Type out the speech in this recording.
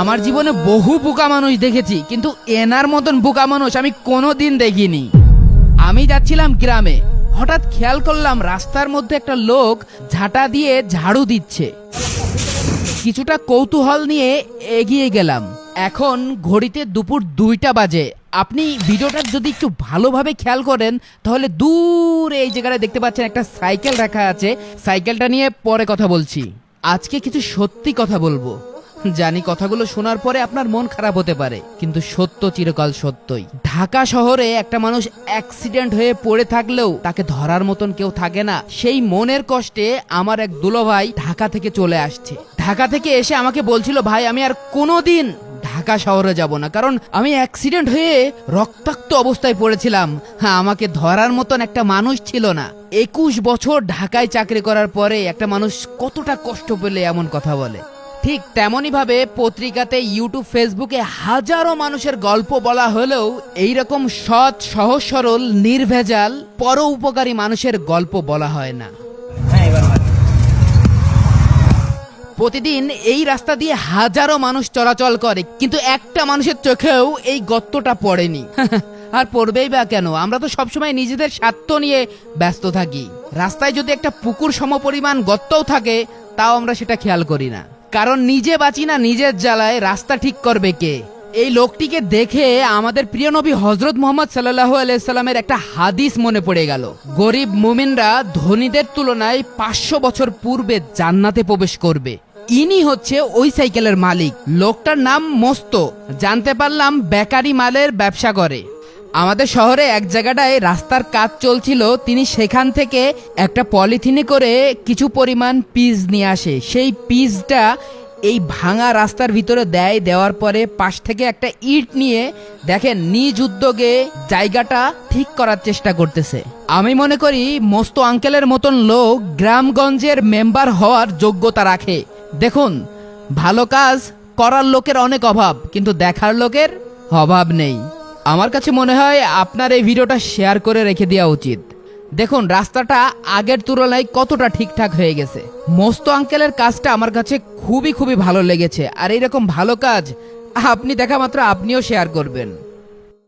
আমার জীবনে বহু বোকা মানুষ দেখেছি, কিন্তু এনার মতন বোকা মানুষ আমি কোনোদিন দেখিনি। আমি যাচ্ছিলাম গ্রামে, হঠাৎ খেয়াল করলাম রাস্তার মধ্যে একটা লোক ঝাঁটা দিয়ে ঝাড়ু দিচ্ছে। কিছুটা কৌতূহল নিয়ে এগিয়ে গেলাম। এখন ঘড়িতে দুপুর দুইটা বাজে। আপনি ভিডিওটা যদি একটু ভালোভাবে খেয়াল করেন, তাহলে দূরে এই জায়গায় দেখতে পাচ্ছেন একটা সাইকেল রাখা আছে। সাইকেলটা নিয়ে পরে কথা বলছি। আজকে কিছু সত্যি কথা বলব। জানি কথাগুলো শোনার পরে আপনার মন খারাপ হতে পারে, কিন্তু সত্য চিরকাল সত্যই। ঢাকা শহরে একটা মানুষ অ্যাক্সিডেন্ট হয়ে পড়ে থাকলেও তাকে ধরার মতন কেউ থাকে না। সেই মনের কষ্টে আমার এক দুলোভাই ঢাকা থেকে চলে আসছে। ঢাকা থেকে এসে আমাকে বলছিল, ভাই, আমি আর কোনোদিন ঢাকা শহরে যাব না, কারণ আমি অ্যাক্সিডেন্ট হয়ে রক্তাক্ত অবস্থায় পড়েছিলাম। হ্যাঁ আমাকে ধরার মতন একটা মানুষ ছিল না। একুশ বছর ঢাকায় চাকরি করার পরে একটা মানুষ কতটা কষ্ট পেলে এমন কথা বলে। ঠিক তেমনই ভাবে পত্রিকাতে ইউটিউব ফেসবুকে হাজারো মানুষের গল্প বলা হলেও এইরকম সৎ সহজ সরল নির্ভেজাল পর উপকারী মানুষের গল্প বলা হয় না। প্রতিদিন এই রাস্তা দিয়ে হাজারো মানুষ চলাচল করে কিন্তু একটা মানুষের চোখেও এই গর্তটা পড়েনি। আর পড়বেই বা কেন? আমরা তো সবসময় নিজেদের স্বার্থ নিয়ে ব্যস্ত থাকি। রাস্তায় যদি একটা পুকুর সমপরিমাণ গর্তও থাকে তাও আমরা সেটা খেয়াল করি না। কারণ নিজে বাঁচি না, নিজের জ্বালায় রাস্তা ঠিক করবে কে? এই লোকটিকে দেখে আমাদের প্রিয় নবী হজরত মোহাম্মদ সাল্লাহ আলাইসাল্লামের একটা হাদিস মনে পড়ে গেল। গরিব মুমিনরা ধনীদের তুলনায় পাঁচশো বছর পূর্বে জান্নাতে প্রবেশ করবে। ইনি হচ্ছে ওই সাইকেলের মালিক। লোকটার নাম মস্ত। জানতে পারলাম বেকারি মালের ব্যবসা করে। আমাদের শহরে এক জায়গাটায় রাস্তার কাজ চলছিল, তিনি সেখান থেকে একটা পলিথিনে করে কিছু পরিমাণ পিস নিয়ে আসে। সেই পিসটা এই ভাঙা রাস্তার ভিতরে দেয়, দেওয়ার পরে পাশ থেকে একটা ইট নিয়ে দেখেন নিজ উদ্যোগে জায়গাটা ঠিক করার চেষ্টা করতেছে। আমি মনে করি মস্ত আঙ্কেলের মতন লোক গ্রামগঞ্জের মেম্বার হওয়ার যোগ্যতা রাখে। দেখুন, ভালো কাজ করার লোকের অনেক অভাব, কিন্তু দেখার লোকের অভাব নেই। আমার কাছে মনে হয় আপনার এই ভিডিওটা শেয়ার করে রেখে দেওয়া উচিত। দেখুন, রাস্তাটা আগের তুলনায় কতটা ঠিকঠাক হয়ে গেছে। মস্ত আঙ্কেলের কাজটা আমার কাছে খুবই খুবই ভালো লেগেছে। আর এইরকম ভালো কাজ আপনি দেখা মাত্র আপনিও শেয়ার করবেন।